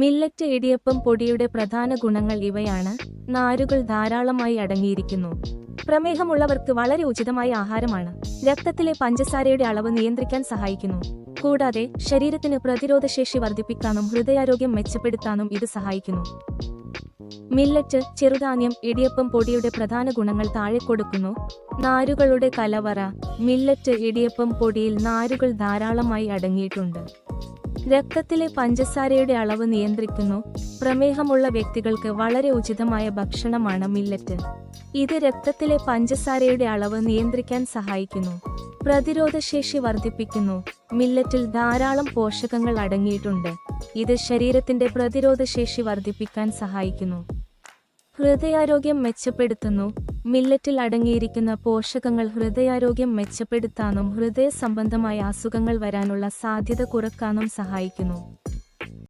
Millet idiyappam പൊടിയുടെ പ്രധാന ഗുണങ്ങൾ ഇവയാണ്. നാരുകൾ ധാരാളമായി അടങ്ങിയിരിക്കുന്നു. പ്രമേഹമുള്ളവർക്ക് വളരെ ഉചിതമായ ആഹാരമാണ്. രക്തത്തിലെ പഞ്ചസാരയുടെ അളവ് നിയന്ത്രിക്കാൻ സഹായിക്കുന്നു. കൂടാതെ ശരീരത്തിന് പ്രതിരോധശേഷി വർദ്ധിപ്പിക്കാനും ഹൃദയാരോഗ്യം മെച്ചപ്പെടുത്താനും ഇത് സഹായിക്കുന്നു. മില്ലറ്റ് ചെറുധാന്യം ഇടിയപ്പം പൊടിയുടെ പ്രധാന ഗുണങ്ങൾ താഴെ കൊടുക്കുന്നു. നാരുകളുടെ കലവറ മില്ലറ്റ് ഇടിയപ്പം പൊടിയിൽ നാരുകൾ ധാരാളമായി അടങ്ങിയിട്ടുണ്ട്. രക്തത്തിലെ പഞ്ചസാരയുടെ അളവ് നിയന്ത്രിക്കുന്നു. പ്രമേഹമുള്ള വ്യക്തികൾക്ക് വളരെ ഉചിതമായ ഭക്ഷണമാണ് മില്ലറ്റ് ഇത് രക്തത്തിലെ പഞ്ചസാരയുടെ അളവ് നിയന്ത്രിക്കാൻ സഹായിക്കുന്നു. പ്രതിരോധശേഷി വർദ്ധിപ്പിക്കുന്നു. മില്ലറ്റിൽ ധാരാളം പോഷകങ്ങൾ അടങ്ങിയിട്ടുണ്ട്. ഇത് ശരീരത്തിന്റെ പ്രതിരോധശേഷി വർദ്ധിപ്പിക്കാൻ സഹായിക്കുന്നു. ഹൃദയാരോഗ്യം മെച്ചപ്പെടുത്തുന്നു. മില്ലറ്റിൽ അടങ്ങിയിരിക്കുന്ന പോഷകങ്ങൾ ഹൃദയാരോഗ്യം മെച്ചപ്പെടുത്താനും ഹൃദയ സംബന്ധമായ അസുഖങ്ങൾ വരാനുള്ള സാധ്യത കുറക്കാനും സഹായിക്കുന്നു.